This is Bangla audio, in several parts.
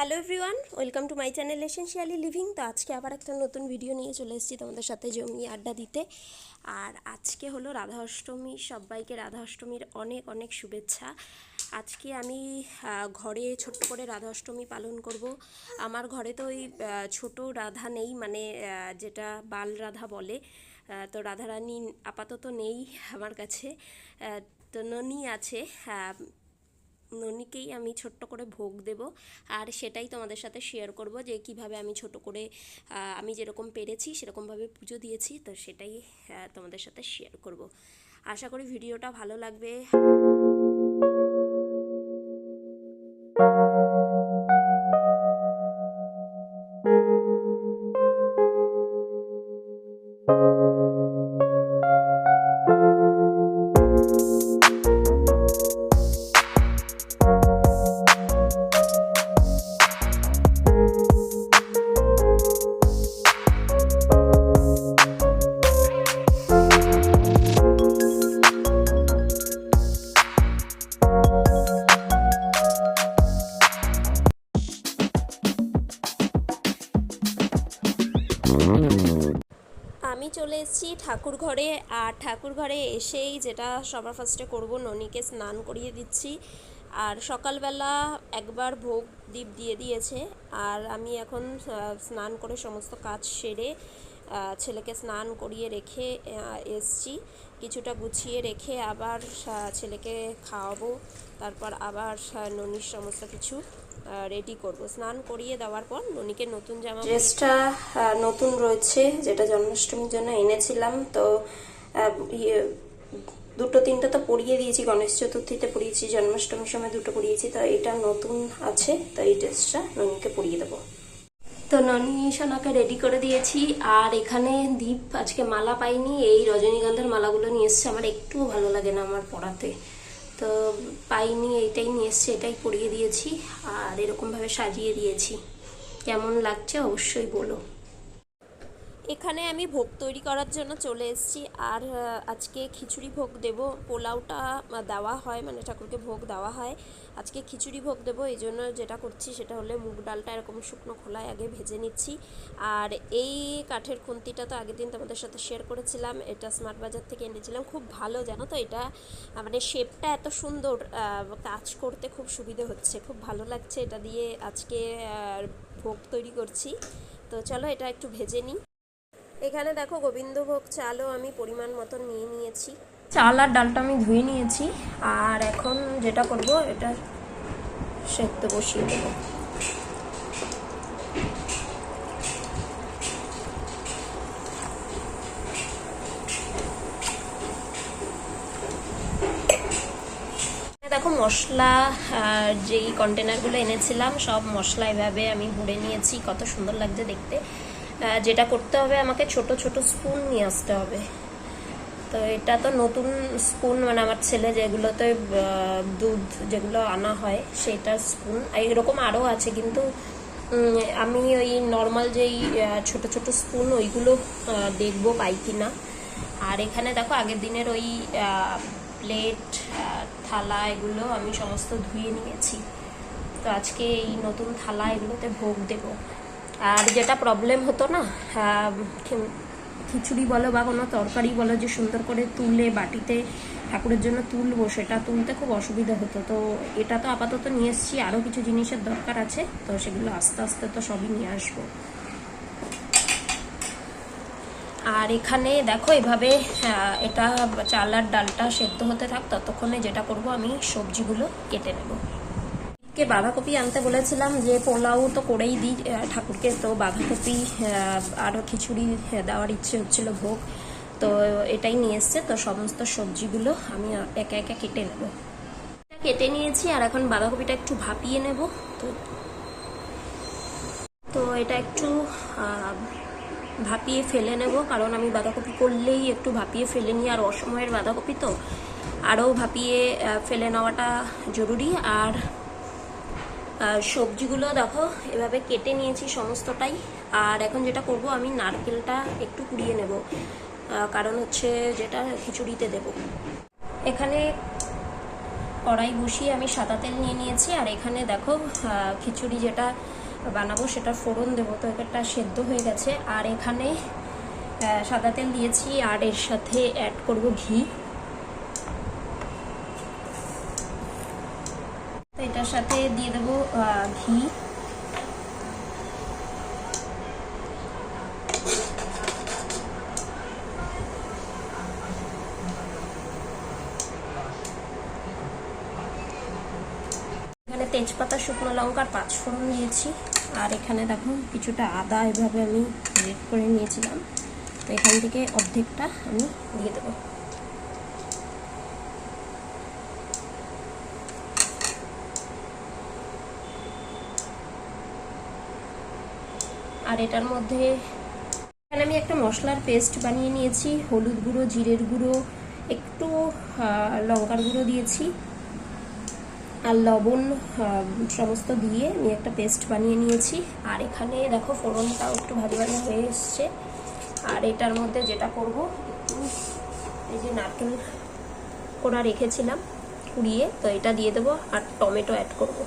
Hello everyone welcome to my channel essentially living তো আজকে আবার একটা নতুন ভিডিও নিয়ে চলে এসেছি তোমাদের সাথে জমিয়ে আড্ডা দিতে। আর আজকে হলো রাধা অষ্টমী সবাইকে রাধা অষ্টমীর অনেক অনেক শুভেচ্ছা। আজকে আমি ঘরে ছোট্ট করে রাধা অষ্টমী পালন করব। আমার ঘরে তো ওই ছোটো রাধা নেই মানে যেটা বাল রাধা বলে। তো রাধারানী আপাতত নেই আমার কাছে। তো ননি আছে ননিকেই আমি ছোট্ট করে ভোগ দেব। আর সেটাই তোমাদের সাথে শেয়ার করব যে কীভাবে আমি ছোট করে আমি যেরকম পেরেছি, সেরকমভাবে পুজো দিয়েছি, তো সেটাই তোমাদের সাথে শেয়ার করব। আশা করি ভিডিওটা ভালো লাগবে। ঠাকুর ঘরে আর ঠাকুর ঘরে এসেই যেটা সবার ফার্স্টে করব, ননিকে স্নান করিয়ে দিচ্ছি। আর সকালবেলা একবার ভোগ দীপ দিয়ে দিয়েছে, আর আমি এখন স্নান করে সমস্ত কাজ সেরে ছেলেকে স্নান করিয়ে রেখে এসছি। কিছুটা গুছিয়ে রেখে আবার ছেলেকে খাওয়াবো। তারপর আবার ননির সমস্ত কিছু রেডি করব। স্নান করিয়ে দেওয়ার পর ননিকে নতুন জামা ড্রেসটা নতুন রয়েছে যেটা জন্মাষ্টমীর জন্য এনেছিলাম। তো ইয়ে, দুটো তিনটে তো পরিয়ে দিয়েছি গণেশ চতুর্থীতে পরিয়েছি জন্মাষ্টমীর সময় দুটো পরিয়েছি তো এটা নতুন আছে তো এই ড্রেসটা ননিকে পরিয়ে দেবো। তো ননি সোনাকে রেডি করে দিয়েছি আর এখানে দীপ আজকে মালা পাইনি এই রজনীগন্ধার মালাগুলো নিয়ে এসছে আমার একটুও ভালো লাগে না আমার পড়াতে তো পাইনি, এইটাই নিয়ে এসছে, এটাই পরিয়ে দিয়েছি, আর এরকমভাবে সাজিয়ে দিয়েছি। কেমন লাগছে অবশ্যই বলো। এখানে আমি ভোগ তৈরি করার জন্য চলে এসেছি। আর আজকে খিচুড়ি ভোগ দেব। পোলাওটা দেওয়া হয় মানে ঠাকুরকে ভোগ দেওয়া হয়। আজকে খিচুড়ি ভোগ দেবো, এই জন্য যেটা করছি সেটা হলে মুগ ডালটা এরকম শুকনো খোলায় আগে ভেজে নিচ্ছি। আর এই কাঠের খুন্তিটা তো আগের দিন তোমাদের সাথে শেয়ার করেছিলাম, এটা স্মার্ট বাজার থেকে এনেছিলাম। খুব ভালো, জানো তো এটা? মানে শেপটা এত সুন্দর কাজ করতে খুব সুবিধে হচ্ছে। খুব ভালো লাগছে এটা দিয়ে আজকে ভোগ তৈরি করছি। তো চলো এটা একটু ভেজে নিই। এখানে দেখো গোবিন্দভোগ চালও আমি পরিমাণ মতন নিয়ে নিয়েছি। চাল আর ডালটা আমি ধুয়ে নিয়েছি, আর এখন যেটা করব, এটা সেদ্ধ বসিয়ে দেবো। দেখো মশলা যেই কন্টেনারগুলো এনেছিলাম, সব মশলা এভাবে আমি ভরে নিয়েছি, কত সুন্দর লাগছে দেখতে। যেটা করতে হবে, আমাকে ছোট ছোট স্পুন নিয়ে আসতে হবে। তো এটা তো নতুন স্পুন মানে আমার ছেলে যেগুলোতে দুধ যেগুলো আনা হয়, সেটার স্পুন। এরকম আরও আছে, কিন্তু আমি ওই নর্মাল যেই ছোট ছোট স্পুন, ওইগুলো দেখব পাই কিনা। আর এখানে দেখো, আগের দিনের ওই প্লেট থালা, এগুলো আমি সমস্ত ধুয়ে নিয়েছি। তো আজকে এই নতুন থালা এগুলোতে ভোগ দেব। আর যেটা প্রবলেম হতো না খিচুড়ি বলো বা কোনো তরকারি বলো, যে সুন্দর করে তুলে বাটিতে ঠাকুরের জন্য তুলবো, সেটা তুলতে খুব অসুবিধা হতো। তো এটা তো আপাতত নিয়ে এসেছি আরও কিছু জিনিসের দরকার আছে, তো সেগুলো আস্তে আস্তে তো সবই নিয়ে আসব। আর এখানে দেখো এভাবে এটা চাল আর ডালটা সেদ্ধ হতে থাক, ততক্ষণে যেটা করব আমি সবজিগুলো কেটে নেব। কে বাঁধাকপি আনতে বলেছিলাম যে পোলাও তো করেই দিই ঠাকুরকে। তো বাঁধাকপি আরও খিচুড়ি দেওয়ার ইচ্ছে হচ্ছিল ভোগ। তো এটাই নিয়ে এসছে। তো সমস্ত সবজিগুলো আমি একা একা কেটে নেব। কেটে নিয়েছি আর এখন বাঁধাকপিটা একটু ভাপিয়ে নেব। তো তো এটা একটু ভাপিয়ে ফেলে নেব। কারণ আমি বাঁধাকপি করলেই একটু ভাপিয়ে ফেলে নিই। আর অসময়ের বাঁধাকপি তো আরও ভাপিয়ে ফেলে নেওয়াটা জরুরি। আর সবজিগুলো দেখো, এভাবে কেটে নিয়েছি সমস্তটাই। আর এখন যেটা করব, আমি নারকেলটা একটু কুড়িয়ে নেব। কারণ হচ্ছে যেটা খিচুড়িতে দেব। এখানে কড়াই বসিয়ে আমি সাদা তেল নিয়ে নিয়েছি। আর এখানে দেখো খিচুড়ি যেটা বানাবো সেটা ফোড়ন দেবো। তো এটা সেদ্ধ হয়ে গেছে। আর এখানে সাদা তেল দিয়েছি। আর এর সাথে অ্যাড করব ঘি। এটার সাথে দিয়ে দেবো ঘি। এখানে তেজপাতা, শুকনো লঙ্কার পাঁচ ফোড়ন দিয়েছি আর এখানে দেখো কিছুটা আদা এভাবে আমি গ্রেট করে নিয়েছিলাম। তো এখান থেকে অর্ধেকটা আমি দিয়ে দেবো। আর এটার মধ্যে এখানে আমি একটা মশলার পেস্ট বানিয়ে নিয়েছি, হলুদ গুঁড়ো, জিরের গুঁড়ো, একটু লঙ্কার গুঁড়ো দিয়েছি আর লবণ সমস্ত দিয়ে আমি একটা পেস্ট বানিয়ে নিয়েছি। আর এখানে দেখো ফোড়নটাও একটু ভালো ভালো হয়ে এসছে। আর এটার মধ্যে যেটা করব, একটু এই যে নারকেল কোড়া রেখেছিলাম কুড়িয়ে, তো এটা দিয়ে দেবো আর টমেটো অ্যাড করব।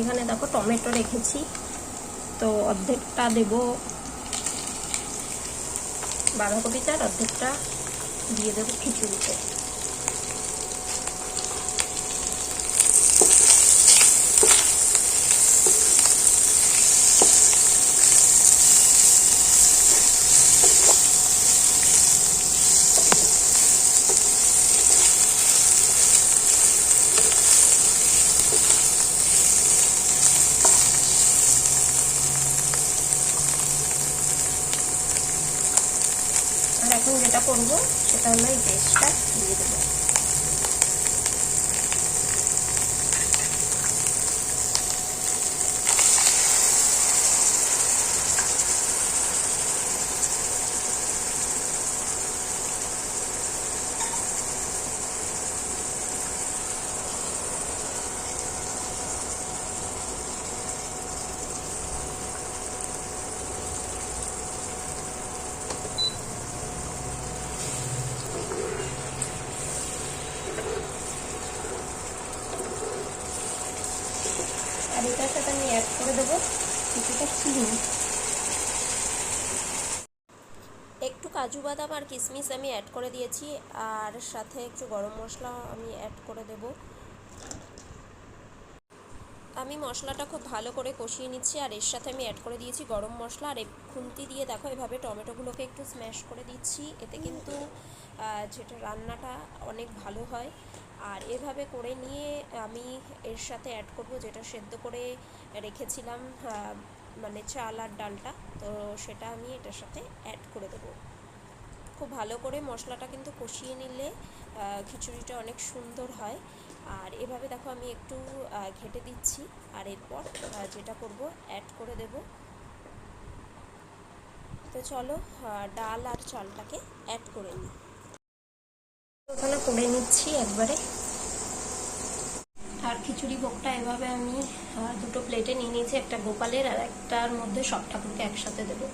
এখানে দেখো টমেটো রেখেছি। তো অর্ধেকটা দেব বাঁধাকপিটা আর অর্ধেকটা দিয়ে দেবো খিচুড়িতে আর এখন যেটা করব সেটা হলো এই পেস্টটা দিয়ে দেবো আর এটার সাথে করে দেবো। কিছুটা চিনি। একটু কাজু বাদাম আর কিশমিশ আমি অ্যাড করে দিয়েছি, আর সাথে একটু গরম মশলা আমি অ্যাড করে দেব। আমি মশলাটা খুব ভালো করে কষিয়ে নিচ্ছি, আর এর সাথে আমি অ্যাড করে দিয়েছি গরম মশলা। আর খুন্তি দিয়ে দেখো, এভাবে টমেটোগুলোকে একটু স্ম্যাশ করে দিচ্ছি। এতে কিন্তু যেটা রান্নাটা অনেক ভালো হয়। আর এভাবে করে নিয়ে আমি এর সাথে অ্যাড করব যেটা সেদ্ধ করে রেখেছিলাম মানে চাল আর ডালটা। তো সেটা আমি এটার সাথে অ্যাড করে দেবো। খুব ভালো করে মশলাটা কিন্তু কষিয়ে নিলে খিচুড়িটা অনেক সুন্দর হয়। আর এভাবে দেখো আমি একটু ঘেটে দিচ্ছি। আর এরপর যেটা করব অ্যাড করে দেব। তো চলো ডাল আর চালটাকে অ্যাড করে নিই। ওখানে করে নিচ্ছি একবারে। আর খিচুড়ি ভোগটা এভাবে আমি দুটো প্লেটে নিয়ে নিয়েছি, একটা গোপালের আর একটার মধ্যে সব ঠাকুরকে একসাথে দেবো।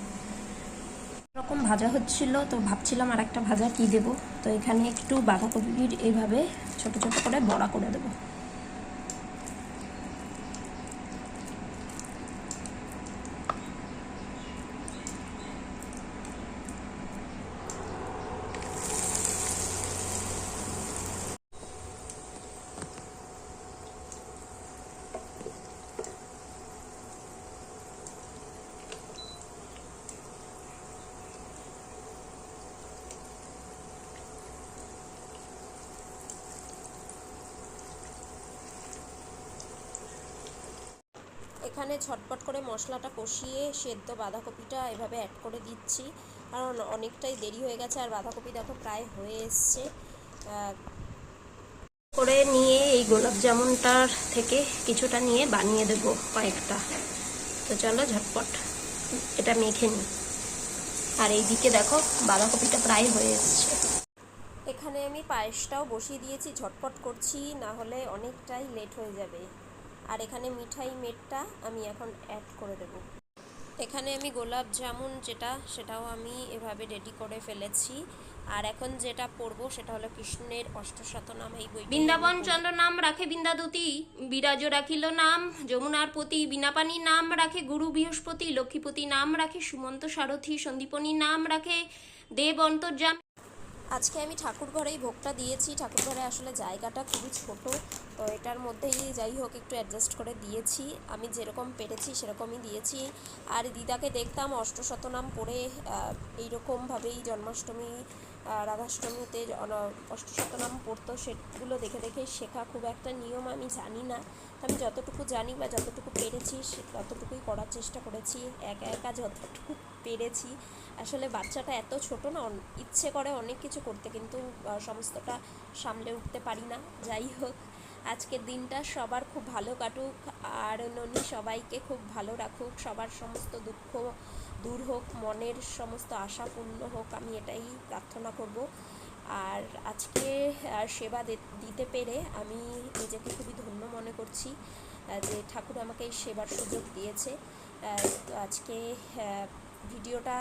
রকম ভাজা হচ্ছিল, তো ভাবছিলাম আর একটা ভাজা কি দেব? তো এখানে একটু বাঁধাকপির এইভাবে ছোট ছোট করে বড়া করে দেবো। এখানে ঝটপট করে মশলাটা কষিয়ে সেদ্ধ বাঁধাকপিটা এভাবে অ্যাড করে দিচ্ছি। কারণ অনেকটাই দেরি হয়ে গেছে আর বাঁধাকপি দেখো প্রায় হয়ে এসছে। করে নিয়ে এই গোলাপ জামুনটার থেকে কিছুটা নিয়ে বানিয়ে দেবো কয়েকটা। তো চলো ঝটপট এটা মেখে নিই। আর এইদিকে দেখো বাঁধাকপিটা প্রায় হয়ে এসছে। এখানে আমি পায়েসটাও বসিয়ে দিয়েছি, ঝটপট করছি, না হলে অনেকটাই লেট হয়ে যাবে। আর এখানে মিঠাই মেটটা আমি এখন অ্যাড করে দেব। এখানে আমি গোলাপ জামুন যেটা, সেটাও আমি এভাবে রেডি করে ফেলেছি। আর এখন যেটা পড়ব সেটা হলো কৃষ্ণের অষ্টশত নাম, এই বই বৃন্দাবন চন্দ্র নাম রাখে বৃন্দাদুতি বিরাজ রাখিল নাম, যমুনার পতি বিনাপানি নাম রাখে গুরু বৃহস্পতি, লক্ষ্মীপতি নাম রাখে সুমন্ত সারথি, সন্দীপনী নাম রাখে দেব অন্তর্যাম। আজকে আমি ঠাকুর ঘরেই ভোগটা দিয়েছি। ঠাকুর ঘরে আসলে জায়গাটা খুবই ছোট, তো এটার মধ্যেই যাই হোক একটু অ্যাডজাস্ট করে দিয়েছি। আমি যেরকম পেরেছি সেরকমই দিয়েছি। আর দিদাকে দেখতাম অষ্টশতনাম পড়ে এইরকমভাবেই জন্মাষ্টমী রাধাষ্টমীতে অষ্টশতনাম পড়তো সেগুলো দেখে দেখে শেখা খুব একটা নিয়ম আমি জানি না। আমি যতটুকু জানি বা যতটুকু পেরেছি ততটুকুই করার চেষ্টা করেছি, একা একা যতটুকু পেরেছি। আসলে বাচ্চাটা এত ছোট না ইচ্ছে করে অনেক কিছু করতে, কিন্তু সমস্তটা সামলে উঠতে পারি না। যাই হোক আজকের দিনটা সবার খুব ভালো কাটুক, আর ননি সবাইকে খুব ভালো রাখুক, সবার সমস্ত দুঃখ দূর হোক, মনের সমস্ত আশা পূর্ণ হোক, আমি এটাই প্রার্থনা করব। আর আজকে সেবা দিতে পেরে আমি নিজেকে খুবই ধন্য মনে করছি যে ঠাকুর আমাকে এই সেবার সুযোগ দিয়েছে। তো আজকে ভিডিওটা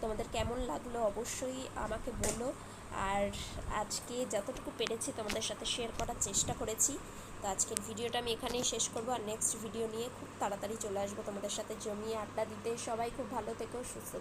তোমাদের কেমন লাগল অবশ্যই আমাকে বলো। আর আজকে যতটুকু পেরেছি তোমাদের সাথে শেয়ার করার চেষ্টা করেছি তো আজকের ভিডিওটা আমি এখানেই শেষ করব আর নেক্সট ভিডিও নিয়ে খুব তাড়াতাড়ি চলে আসব তোমাদের সাথে জমিয়ে আড্ডা দিতে সবাই খুব ভালো থেকো, সুস্থ।